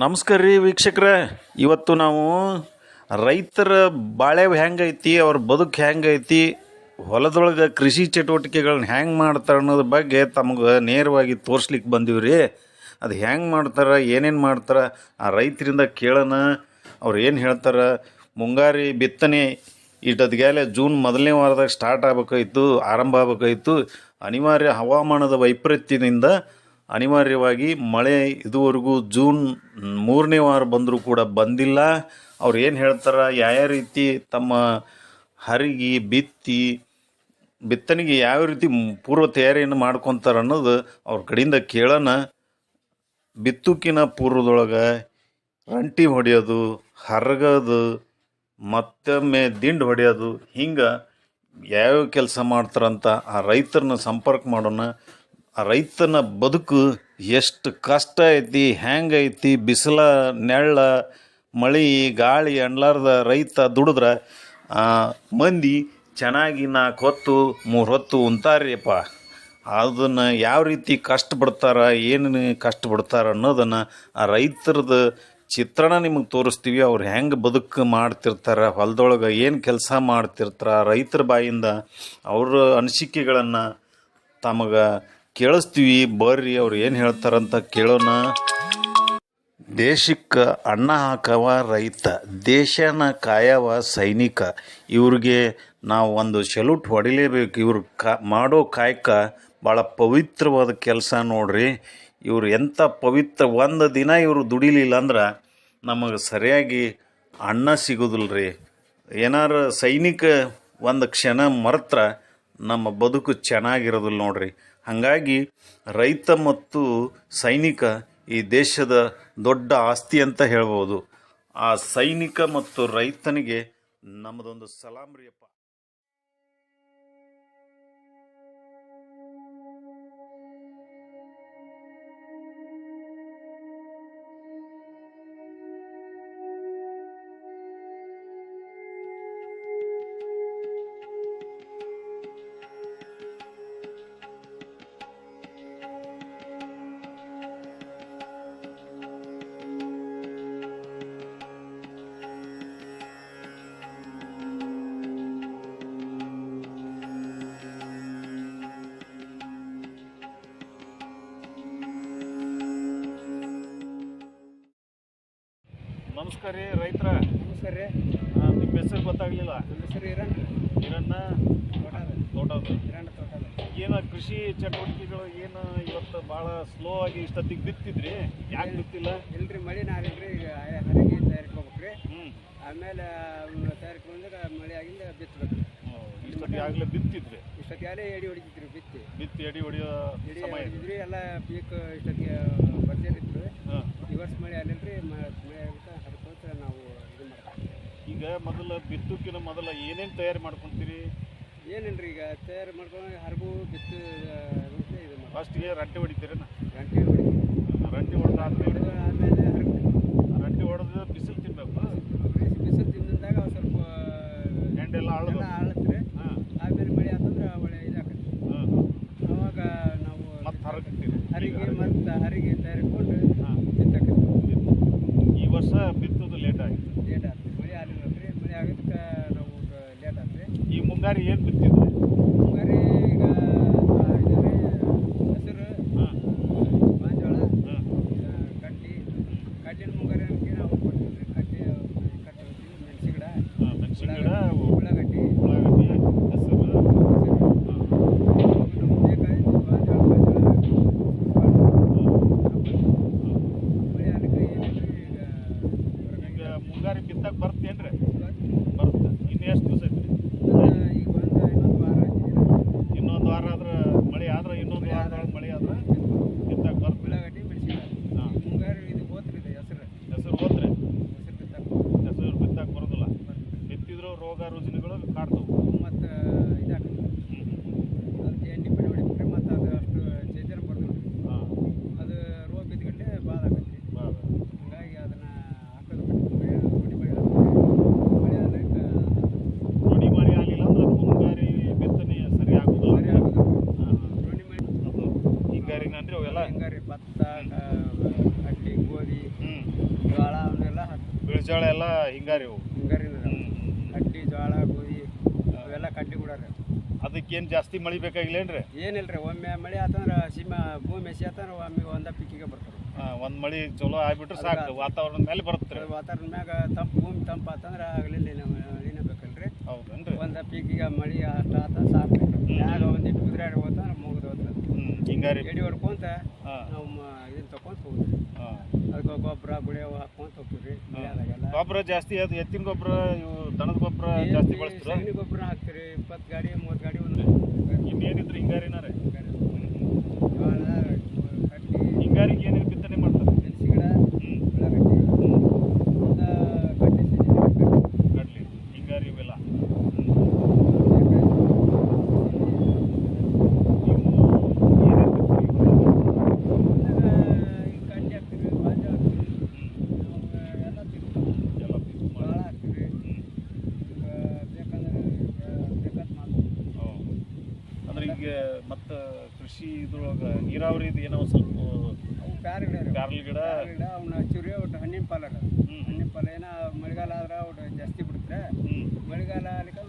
ನಮಸ್ಕಾರ ರೀ ವೀಕ್ಷಕರೇ. ಇವತ್ತು ನಾವು ರೈತರ ಬಾಳೆ ಹೆಂಗೈತಿ, ಅವ್ರ ಬದುಕು ಹೆಂಗೈತಿ, ಹೊಲದೊಳಗೆ ಕೃಷಿ ಚಟುವಟಿಕೆಗಳನ್ನ ಹೆಂಗೆ ಮಾಡ್ತಾರೆ ಅನ್ನೋದ್ರ ಬಗ್ಗೆ ತಮಗೆ ನೇರವಾಗಿ ತೋರಿಸ್ಲಿಕ್ಕೆ ಬಂದೀವಿ ರೀ. ಅದು ಹೆಂಗೆ ಮಾಡ್ತಾರೆ, ಏನೇನು ಮಾಡ್ತಾರೆ, ಆ ರೈತರಿಂದ ಕೇಳೋಣ ಅವ್ರು ಏನು ಹೇಳ್ತಾರೆ, ಮುಂಗಾರಿ ಬಿತ್ತನೆ ಇಟ್ಟದ್ಗೆಲೆ ಜೂನ್ ಮೊದಲನೇ ವಾರದಾಗ ಸ್ಟಾರ್ಟ್ ಆಗ್ಬೇಕಾಯ್ತು, ಆರಂಭ ಆಗ್ಬೇಕಾಯ್ತು. ಅನಿವಾರ್ಯ ಹವಾಮಾನದ ವೈಪರೀತ್ಯದಿಂದ ಅನಿವಾರ್ಯವಾಗಿ ಮಳೆ ಇದುವರೆಗೂ ಜೂನ್ ಮೂರನೇ ವಾರ ಬಂದರೂ ಕೂಡ ಬಂದಿಲ್ಲ. ಅವ್ರು ಏನು ಹೇಳ್ತಾರೆ? ಯಾವ ರೀತಿ ತಮ್ಮ ಹರಿಗಿ, ಬಿತ್ತಿ, ಬಿತ್ತನೆಗೆ ಯಾವ ರೀತಿ ಪೂರ್ವ ತಯಾರಿಯನ್ನು ಮಾಡ್ಕೊತಾರೆ ಅನ್ನೋದು ಅವ್ರ ಕಡೆಯಿಂದ ಕೇಳೋಣ. ಬಿತ್ತುಕಿನ ಪೂರ್ವದೊಳಗೆ ರಂಟಿ ಹೊಡೆಯೋದು, ಹರಗೋದು, ಮತ್ತೊಮ್ಮೆ ದಿಂಡು ಹೊಡೆಯೋದು, ಹಿಂಗೆ ಯಾವ್ಯಾವ ಕೆಲಸ ಮಾಡ್ತಾರಂತ ಆ ರೈತರನ್ನ ಸಂಪರ್ಕ ಮಾಡೋಣ. ಆ ರೈತನ ಬದುಕು ಎಷ್ಟು ಕಷ್ಟ ಐತಿ ಹೆಂಗೈತಿ ಬಿಸಿಲ, ನೆಳ್ಳ, ಮಳೆ, ಗಾಳಿ ಅಣ್ಲಾರ್ದ ರೈತ ದುಡಿದ್ರೆ ಮಂದಿ ಚೆನ್ನಾಗಿ ನಾಲ್ಕು ಹೊತ್ತು ಮೂರು ಹೊತ್ತು ಉಂತಾರ್ರಿಯಪ್ಪ ಅದನ್ನು ಯಾವ ರೀತಿ ಕಷ್ಟಪಡ್ತಾರ ಏನೇನು ಕಷ್ಟಪಡ್ತಾರ ಅನ್ನೋದನ್ನು ಆ ರೈತರದ್ದು ಚಿತ್ರಣ ನಿಮಗೆ ತೋರಿಸ್ತೀವಿ. ಅವ್ರು ಹೆಂಗೆ ಬದುಕು ಮಾಡ್ತಿರ್ತಾರೆ, ಹೊಲದೊಳಗೆ ಏನು ಕೆಲಸ ಮಾಡ್ತಿರ್ತಾರೆ, ರೈತರ ಬಾಯಿಂದ ಅವರ ಅನಿಸಿಕೆಗಳನ್ನು ತಮಗೆ ಕೇಳಿಸ್ತೀವಿ, ಬರ್ರಿ ಅವ್ರು ಏನು ಹೇಳ್ತಾರಂತ ಕೇಳೋಣ. ದೇಶಕ್ಕೆ ಅನ್ನ ಹಾಕವ ರೈತ, ದೇಶನ ಕಾಯವ ಸೈನಿಕ. ಇವ್ರಿಗೆ ನಾವು ಒಂದು ಸೆಲ್ಯೂಟ್ ಹೊಡಿಲೇಬೇಕು. ಇವ್ರು ಕಾ, ಮಾಡೋ ಕಾಯಕ ಭಾಳ ಪವಿತ್ರವಾದ ಕೆಲಸ ನೋಡ್ರಿ. ಇವ್ರು ಎಂಥ ಪವಿತ್ರ, ಒಂದು ದಿನ ಇವರು ದುಡಿಲಿಲ್ಲ ಅಂದ್ರೆ ನಮಗೆ ಸರಿಯಾಗಿ ಅನ್ನ ಸಿಗೋದಿಲ್ಲ ರೀ ಏನಾರು ಸೈನಿಕ ಒಂದು ಕ್ಷಣ ಮರೆತ್ರ ನಮ್ಮ ಬದುಕು ಚೆನ್ನಾಗಿರೋದಿಲ್ಲ ನೋಡ್ರಿ. ಹಾಗಾಗಿ ರೈತ ಮತ್ತು ಸೈನಿಕ ಈ ದೇಶದ ದೊಡ್ಡ ಆಸ್ತಿ ಅಂತ ಹೇಳ್ಬೋದು. ಆ ಸೈನಿಕ ಮತ್ತು ರೈತನಿಗೆ ನಮ್ಮದೊಂದು ಸಲಾಮ್ ರೀ ಅಪ್ಪ. ನಮಸ್ಕಾರ ರೀ ರೈತರ. ನಮಸ್ಕಾರ ರೀ. ನಿಮ್ಮ ಹೆಸರು ಗೊತ್ತಾಗ್ಲಿಲ್ಲ? ನನ್ನ ಹೆಸರು ಇರಣ್ಣ ಹಿರಣ್ಣ ತೋಟದ ಏನು ಕೃಷಿ ಚಟುವಟಿಕೆಗಳು ಏನು ಇವತ್ತು ಭಾಳ ಸ್ಲೋ ಆಗಿ ಇಷ್ಟೊತ್ತಿಗೆ ಬಿತ್ತಿದ್ರಿ? ಯಾಕೆ ಬಿತ್ತಿಲ್ಲ? ಇಲ್ರಿ ಮಳೆ ನಾರಿಲ್ರಿ ಈಗ ಹರಗಿ ತಯಾರಿಕೋಬೇಕ್ರಿ ಆಮೇಲೆ ತಯಾರಿಕೊಂಡ್ರೆ ಮಳೆ ಆಗಿಂದ ಬಿತ್ತಬೇಕು ಇಷ್ಟೊತ್ತಿಗೆ ಆಗಲೇ ಬಿತ್ತಿದ್ರಿ? ಇಷ್ಟೊತ್ತಿಗೆ ಎಡಿ ಹೊಡಿತಿದ್ರಿ ಬಿತ್ತಿ. ಬಿತ್ತಿ ಎಡಿ ಹೊಡಿಯೋ ಎಡಿ ಸಮಯ. ಇದು. ಹೊಡಿತಿದ್ರಿ ಎಲ್ಲ ಪೀಕ್ ಇಷ್ಟೊತ್ತಿಗೆ ಬರ್ತಿರ್ತಿದ್ವಿ ಈ ವರ್ಷ ಮಳೆ ಆಗಲಿಲ್ರಿ ಮಳೆ ಆಗುತ್ತೆ ಅದಕ್ಕೋಸ್ಕರ ನಾವು ಇದು ಮಾಡ್ತೀವಿ ಈಗ ಮೊದಲ ಬಿತ್ತುಕಿನ ಮೊದಲ ಏನೇನು ತಯಾರಿ ಮಾಡ್ಕೊಂತೀರಿ? ರೀ ಈಗ ತಯಾರು ಮಾಡ್ಕೊಂಡು ಹರಗು ಬಿತ್ತು ಅಂತ ಇದು ಮಾಡಿ ಫಸ್ಟ್ಗೆ ರಂಟೆ ಹೊಡಿತೀರೇನ? ಗಂಟೆ ರಂಟೆ ಹೊಡೆದಾದ್ಮೇಲೆ ಹೊಡೆದು ಆಮೇಲೆ ಹರಗ್ತೀವಿ ರಂಟೆ ಹೊಡೆದು ಬಿಸಿಲು ತಿನ್ಬೇಕು? ಬಿಸಿಲು ತಿಂದಾಗ ಸ್ವಲ್ಪ ಹೆಂಡೆಲ್ಲ ಅಳದು ಆಳತ್ರಿ. ಹಾಂ. ಆಮೇಲೆ ಮಳೆ ಆತಂದ್ರೆ ಒಳ್ಳೆ ಇದಾಗತ್ತೆ ಹಾಂ. ಅವಾಗ ನಾವು ಮತ್ತೆ ಹರಗ್ತೀರಿ? ಹರಿಗೆ ಮತ್ತು ಹರಿಗೆ. ತಯಾರಿಕೊಂಡು ಹಾಂ. ಈ ವರ್ಷ ಬಿತ್ತೋದು ಲೇಟ್ ಆಗಿತ್ತು ಲೇಟ್ ಆತ್ರಿ ಮಳೆ ಆಗಲಿಲ್ಲ ರೀ ಮಳೆ ಆಗೋದಕ್ಕೆ ನಾವು ಲೇಟ್ ಆತ್ರಿ ಈ ಮುಂಗಾರಿ ಏನು ಬಿತ್ತಿದ್ರಿ ಮುಂಗಾರಿ ಈಗ ಇದು ರೀ ಹೆಸರು ಹಾಂ ಮಾಂಜೋಳ ಹಾಂ ಆ, ಕಡ್ಲಿ ಕಡ್ಲಿನ ಮುಂಗಾರಿ ಅನ್ಕಿ ನಾವು ಕೊಡ್ತೀವಿ ರೀ ಕಡ್ಲಿ ಕಟ್ಟಿ ಮೆಣಸಿ ಗಿಡ ಹಾಂ ಮೆಣಸಿನ ಗಿಡ ಉಳ್ಳಾಗಡ್ಡಿ ಉಳ್ಳಾಗಡ್ಡಿ ಹೆಸರು ಹಾಂ ನಮ್ಗೆ ಬೇಕಾಗಿದ್ದು ಮಾಂಜೋಳ ಮಳೆ ಅದಕ್ಕೆ ಏನಿಲ್ರಿ ಈಗ ಈಗ ಮುಂಗಾರಿ ಬಿತ್ತಕ್ಕೆ ಬರ್ತೇನ್ರಿ ಹೊರಗಾಗಿ ಬರುತ್ತೆ ಇನ್ನು ಎಷ್ಟು ದಿವಸ ಐತ್ರಿ ಈಗ ಒಂದು ಇನ್ನೊಂದು ವಾರ ಆಗಿದೆ ಇನ್ನೊಂದು ವಾರ ಆದ್ರೆ ಮಳೆ ಆದ್ರೆ ಇನ್ನೊಂದು ವಾರದೊಳಗೆ ಮಳೆ ಆದ್ರೆ ಬಿತ್ತಕ್ಕೆ ಬರ್ತದೆ ಉಳ್ಳಾಗಡ್ಡಿ ಮೆಣಸಿನಕಾಯಿ ಹಾಂ ಈ ಮುಂಗಾರು ಇದು ಹೋತ್ರಿ ಇದು ಹೆಸರು ಹೆಸರು ಹೋದ್ರೆ ಹೆಸರು ಬಿತ್ತಕ್ಕೆ ಹೆಸರು ಬಿತ್ತಕ್ಕೆ ಬರೋದಿಲ್ಲ ಬಿತ್ತಿದ್ರು ರೋಗ ರುಜಿನಗಳು ಕಾಡ್ತವೆ ಮತ್ತು ಇದಾಗ್ತದೆ ಹ್ಞೂ ಅದಕ್ಕೆ ಎಣ್ಣೆ ಪಡಿ ಹೊಡಿಬೇಕ್ರಿ ಮತ್ತು ಅದು ಅಷ್ಟು ಚೇತನ ಬರ್ದಿಲ್ಲ ಹಾಂ ಅದು ರೋಗ ಬಿದ್ದುಗಂಡೆ ಬಾದ ಆಗತ್ತೆ ಹೀಗಾಗಿ ಅದನ್ನು ಹಾಕೋದು ಬಿಟ್ಟು ರೂಢಿ ಮಾಡಿ ಮಳೆ ಆದ್ರೆ ನೋಡಿ ಮಳೆ ಆಗಲಿಲ್ಲ ಅಂದ್ರೆ ಅದು ಮುಂಗಾರಿ ಬಿತ್ತನೆ ಸರಿ ಆಗೋದಿಲ್ಲ ಸರಿ ಆಗೋದು ಹಾಂ ರೂಢಿ ಮಾಡಿ ಹಿಂಗಾರಿ ಭತ್ತ ಅಕ್ಕಿ ಗೋಧಿ ಹ್ಞೂ ಹಾಕ್ತೀವಿ ಬಿಳಿಜೋಳ ಎಲ್ಲ ಹಿಂಗಾರಿ ಅವು ಹಿಂಗಾರಿನ ಹ್ಮ್. ಕಡ್ಡಿ ಜೋಳ ಗೋಧಿ ಅವೆಲ್ಲ ಕಡ್ಡಿ ಕೂಡ ರೀ ಅದಕ್ಕೇನು ಜಾಸ್ತಿ ಮಳಿ ಬೇಕಾಗಿಲ್ಲೇನ್ರಿ? ಏನಿಲ್ರಿ ಒಮ್ಮೆ ಮಳೆ ಆತಂದ್ರೆ ಸೀಮಾ ಭೂಮಿ ಮೆಸಿ ಆತಂದ್ರೆ ಒಮ್ಮೆ ಒಂದ ಪಿಕ್ಕಿಗೆ ಬರ್ತಾರೆ. ಒಂದು ಮಳಿ ಚಲೋ ಆಗ್ಬಿಟ್ರೆ ಸಾಕು ವಾತಾವರಣದ ಮೇಲೆ ಬರುತ್ತೆ ವಾತಾವರಣ ಮ್ಯಾಗ ತಂಪು ಭೂಮಿ ತಂಪು ಆತಂದ್ರೆ ಆಗಲಿಲ್ಲ ನಿನ ಬೇಕಲ್ರಿ. ಹೌದನ್ರಿ? ಒಂದ ಪೀಕಿಗೆ ಮಳಿ ಅಷ್ಟ ಆತ ಸಾಕು ಮ್ಯಾಗ ಒಂದಿಟ್ಟು ಕುದುರೆ ಹೋತಂದ್ರೆ ಮುಗಿದು ಹೋಗ್ತದೆ ಹ್ಮ್ ಹಿಂಗಾರಿ ಎಡಿ ಹೊಡ್ಕೊಂತ ಹಾಂ ನಾವು ಇದನ್ನ ತಕೊಂತ ಹೋಗ್ತೀವಿ ಹಾಂ ಅದಕ್ಕೆ ಗೊಬ್ಬರ ಗುಳಿಯವು ಹಾಕೊಂತ ಹೋಗ್ತೀವಿ ಗೊಬ್ಬರ ಜಾಸ್ತಿ ಅದು ಎತ್ತಿನ ಗೊಬ್ಬರ ಇವು ದನದ ಗೊಬ್ಬರ ಜಾಸ್ತಿ ಬಳಸ್ತಾರ? ಗೊಬ್ಬರ ಹಾಕ್ತೀರಿ ಇಪ್ಪತ್ತು ಗಾಡಿ ಮೂವತ್ತು ಗಾಡಿ ಒಂದು ಇನ್ನೇನಿದ್ರು ಹಿಂಗಾರಿನಾರೆ ಜೋಳ ಕಡ್ಡಿ ಹಿಂಗಾರಿಗೆ ಏನೇನು ಬಿತ್ತನೆ ಮಾಡ್ತಾರೆ ಮೆಣಸಿ ಗಿಡ ಹ್ಮ್ ಉಳ್ಳಾಗಡ್ಡಿ ಒಂದು ಕಡ್ಡಿ ಸೀಜನ್ ಕಡ್ಲಿ ಹಿಂಗಾರಿ ಇವೆಲ್ಲ ಕಡ್ಡಿ ಹಾಕ್ತೀವಿ ಬಾಜು ಹಾಕ್ತೀವಿ ಎಲ್ಲ ತಿರ್ತೀವಿ ಎಲ್ಲ ಜೋಳ ಹಾಕ್ತೀವಿ ಈಗ ಬೇಕಂದ್ರೆ ಬೇಕಾದ್ ಮಾಡ್ತೀವಿ ಈಗ ಮತ್ತೆ ಕೃಷಿ ಇದ್ರೊಳಗೆ ನೀರಾವರಿ ಇದು ಏನೋ ಸ್ವಲ್ಪ ಪ್ಯಾರಲ್ ಪ್ಯಾರ ಗಿಡ. ಗಿಡ ಅವನ್ನ ಚುರಿ ಒಟ್ಟು ಹಣ್ಣಿನ ಪಾಲ. ಹಣ್ಣಿನ ಪಾಲ ಏನೋ ಮಳೆಗಾಲ ಆದ್ರೆ ಒಟ್ಟು ಜಾಸ್ತಿ ಬಿಡುತ್ತೆ ಮಳೆಗಾಲ ಆಗ್ಲಿಕ್ಕೆ ಸ್ವಲ್ಪ